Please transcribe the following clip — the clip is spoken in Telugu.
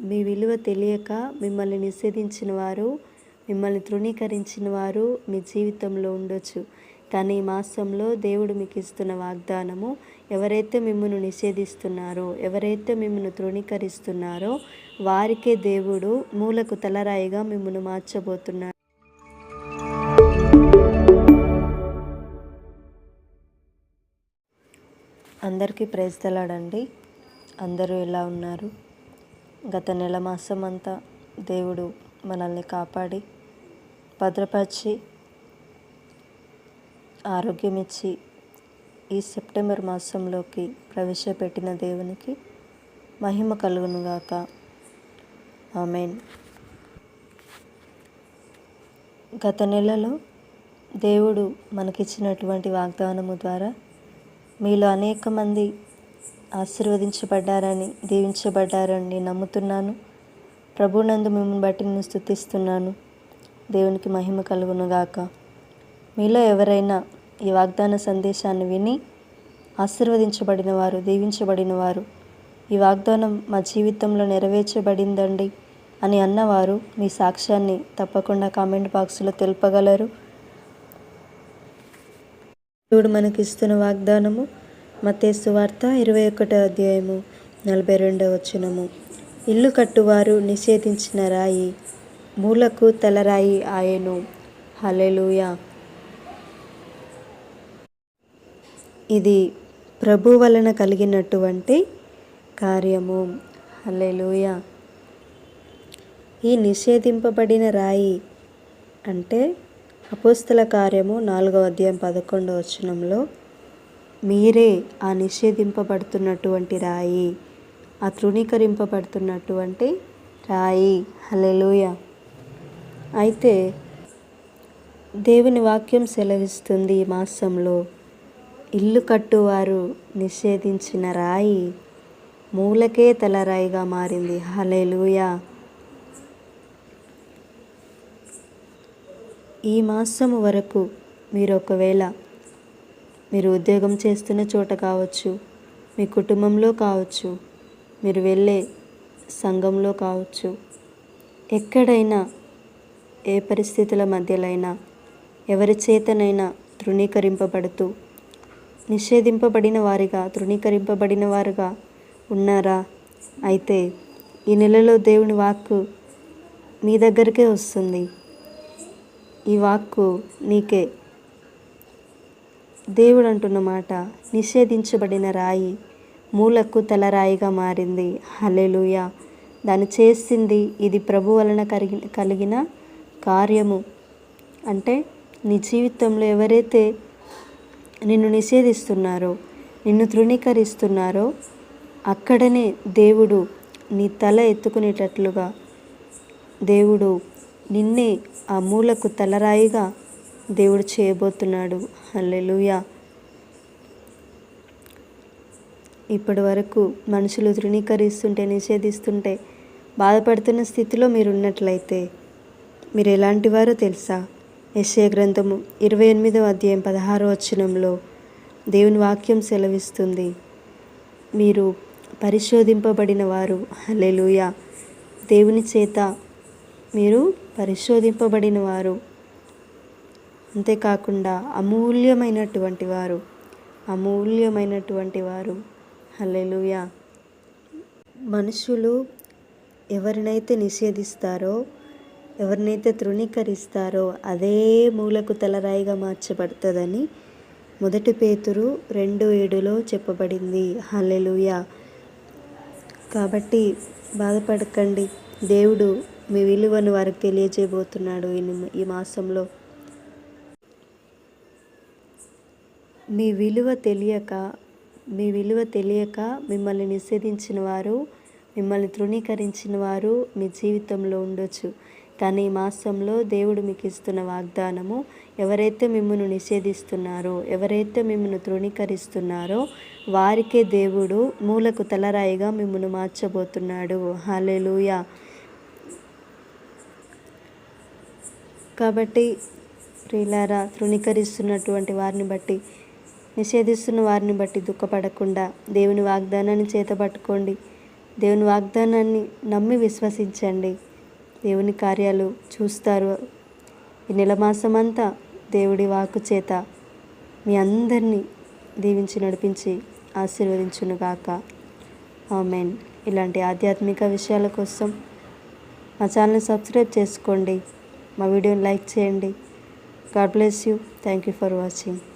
మీ విలువ తెలియక మిమ్మల్ని నిషేధించిన వారు మిమ్మల్ని తృణీకరించిన వారు మీ జీవితంలో ఉండొచ్చు. కానీ ఈ మాసంలో దేవుడు మీకు ఇస్తున్న వాగ్దానము ఎవరైతే మిమ్మల్ని నిషేధిస్తున్నారో ఎవరైతే మిమ్మల్ని తృణీకరిస్తున్నారో వారికే దేవుడు మూలకు తలరాయిగా మిమ్మల్ని మార్చబోతున్నాడు. అందరికీ ప్రేస్తలాడండి అందరూ ఎలా ఉన్నారు? గత నెల మాసం అంతా దేవుడు మనల్ని కాపాడి భద్రపరిచి ఆరోగ్యం ఇచ్చి ఈ సెప్టెంబర్ మాసంలోకి ప్రవేశపెట్టిన దేవునికి మహిమ కలుగునుగాక. ఆమెన్. గత నెలలో దేవుడు మనకిచ్చినటువంటి వాగ్దానము ద్వారా మీలో అనేక మంది ఆశీర్వదించబడ్డారని దీవించబడ్డారని నమ్ముతున్నాను. ప్రభునందు మిమ్మల్ని బట్టి నేను స్థుతిస్తున్నాను. దేవునికి మహిమ కలుగునుగాక. మీలో ఎవరైనా ఈ వాగ్దాన సందేశాన్ని విని ఆశీర్వదించబడిన వారు దీవించబడిన వారు ఈ వాగ్దానం మా జీవితంలో నెరవేర్చబడిందండి అని అన్నవారు మీ సాక్ష్యాన్ని తప్పకుండా కామెంట్ బాక్స్లో తెలుపగలరు. దేవుడు మనకి ఇస్తున్న వాగ్దానము మతేసు వార్త ఇరవై ఒకటో అధ్యాయము నలభై రెండవ వచనము. ఇల్లు కట్టువారు నిషేధించిన రాయి మూలకు తలరాయి ఆయను. హలెలుయా ఇది ప్రభు వలన కలిగినటువంటి కార్యము. హలెలుయా ఈ నిషేధింపబడిన రాయి అంటే అపోస్తల కార్యము నాలుగవ అధ్యాయం పదకొండవ వచనంలో మీరే ఆ నిషేధింపబడుతున్నటువంటి రాయి ఆ తృణీకరింపబడుతున్నటువంటి రాయి. హలెలుయ అయితే దేవుని వాక్యం సెలవిస్తుంది ఈ మాసంలో ఇల్లు కట్టువారు నిషేధించిన రాయి మూలకే తలరాయిగా మారింది. హలెలుయా ఈ మాసము వరకు మీరు ఒకవేళ మీరు ఉద్యోగం చేస్తున్న చోట కావచ్చు మీ కుటుంబంలో కావచ్చు మీరు వెళ్ళే సంఘంలో కావచ్చు ఎక్కడైనా ఏ పరిస్థితుల మధ్యలైనా ఎవరి చేతనైనా తృణీకరింపబడుతూ నిషేధింపబడిన వారిగా తృణీకరింపబడిన వారుగా ఉన్నారా? అయితే ఈ నెలలో దేవుని వాక్కు మీ దగ్గరికే వస్తుంది. ఈ వాక్కు నీకే దేవుడు అంటున్న మాట నిషేధించబడిన రాయి మూలకు తలరాయిగా మారింది. హలెలుయ దాన్ని చేసింది ఇది ప్రభు వలన కలిగి కలిగిన కార్యము. అంటే నీ జీవితంలో ఎవరైతే నిన్ను నిషేధిస్తున్నారో నిన్ను తృణీకరిస్తున్నారో అక్కడనే దేవుడు నీ తల ఎత్తుకునేటట్లుగా దేవుడు నిన్నే ఆ మూలకు తలరాయిగా దేవుడు చేయబోతున్నాడు. హల్లెలూయా. ఇప్పటి వరకు మనుషులు తృణీకరిస్తుంటే నిషేధిస్తుంటే బాధపడుతున్న స్థితిలో మీరు ఉన్నట్లయితే మీరు ఎలాంటి వారో తెలుసా? యశ్య గ్రంథము ఇరవై ఎనిమిదవ అధ్యాయం పదహారో వచనంలో దేవుని వాక్యం సెలవిస్తుంది. మీరు పరిశోధింపబడిన వారు హల్లెలూయా. దేవుని చేత మీరు పరిశోధింపబడిన వారు అంతేకాకుండా అమూల్యమైనటువంటి వారు అమూల్యమైనటువంటి వారు. హల్లెలూయా. మనుషులు ఎవరినైతే నిషేధిస్తారో ఎవరినైతే తృణీకరిస్తారో అదే మూలకు తలరాయిగా మార్చబడుతుందని మొదటి పేతురు రెండు ఏడులో చెప్పబడింది. హల్లెలుయా. కాబట్టి బాధపడకండి. దేవుడు మీ విలువను వారికి తెలియజేయబోతున్నాడు ఈ ఈ మాసంలో. మీ విలువ తెలియక మీ విలువ తెలియక మిమ్మల్ని నిషేధించిన వారు మిమ్మల్ని తృణీకరించిన వారు మీ జీవితంలో ఉండొచ్చు. కానీ ఈ మాసంలో దేవుడు మీకు ఇస్తున్న వాగ్దానము ఎవరైతే మిమ్మల్ని నిషేధిస్తున్నారో ఎవరైతే మిమ్మల్ని తృణీకరిస్తున్నారో వారికే దేవుడు మూలకు తలరాయిగా మిమ్మల్ని మార్చబోతున్నాడు. హల్లెలూయా. కాబట్టి ప్రియులారా తృణీకరిస్తున్నటువంటి వారిని బట్టి నిషేధిస్తున్న వారిని బట్టి దుఃఖపడకుండా దేవుని వాగ్దానాన్ని చేతపట్టుకోండి. దేవుని వాగ్దానాన్ని నమ్మి విశ్వసించండి. దేవుని కార్యాలు చూస్తారు. ఈ నెల మాసమంతా దేవుడి వాకు చేత మీ అందరినీ దీవించి నడిపించి ఆశీర్వదించునుగాక. ఆమెన్. ఇలాంటి ఆధ్యాత్మిక విషయాల కోసం మా ఛానల్ని సబ్స్క్రైబ్ చేసుకోండి. మా వీడియోని లైక్ చేయండి. God bless you. Thank you for watching.